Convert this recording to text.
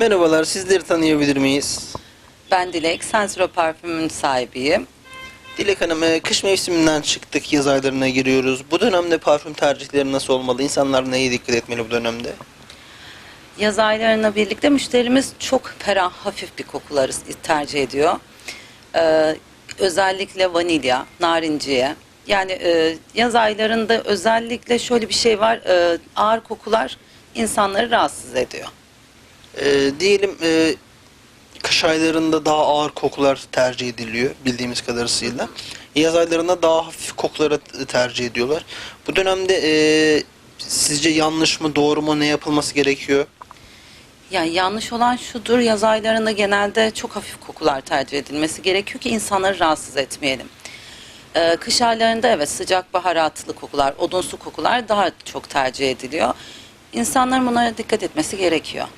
Merhabalar, sizleri tanıyabilir miyiz? Ben Dilek, Sensiro parfümün sahibiyim. Dilek Hanım, e, kış mevsiminden çıktık, yaz aylarına giriyoruz. Bu dönemde parfüm tercihleri nasıl olmalı? İnsanlar neye dikkat etmeli bu dönemde? Yaz aylarına birlikte müşterimiz çok ferah, hafif bir kokuları tercih ediyor. Ee, özellikle vanilya, narinciye. Yani e, yaz aylarında özellikle şöyle bir şey var, e, ağır kokular insanları rahatsız ediyor. E, diyelim e, kış aylarında daha ağır kokular tercih ediliyor bildiğimiz kadarıyla. Yaz aylarında daha hafif kokuları tercih ediyorlar. Bu dönemde e, sizce yanlış mı, doğru mu, ne yapılması gerekiyor? Yani yanlış olan şudur, yaz aylarında genelde çok hafif kokular tercih edilmesi gerekiyor ki insanları rahatsız etmeyelim. Ee, kış aylarında evet sıcak baharatlı kokular, odunsu kokular daha çok tercih ediliyor. İnsanların bunlara dikkat etmesi gerekiyor.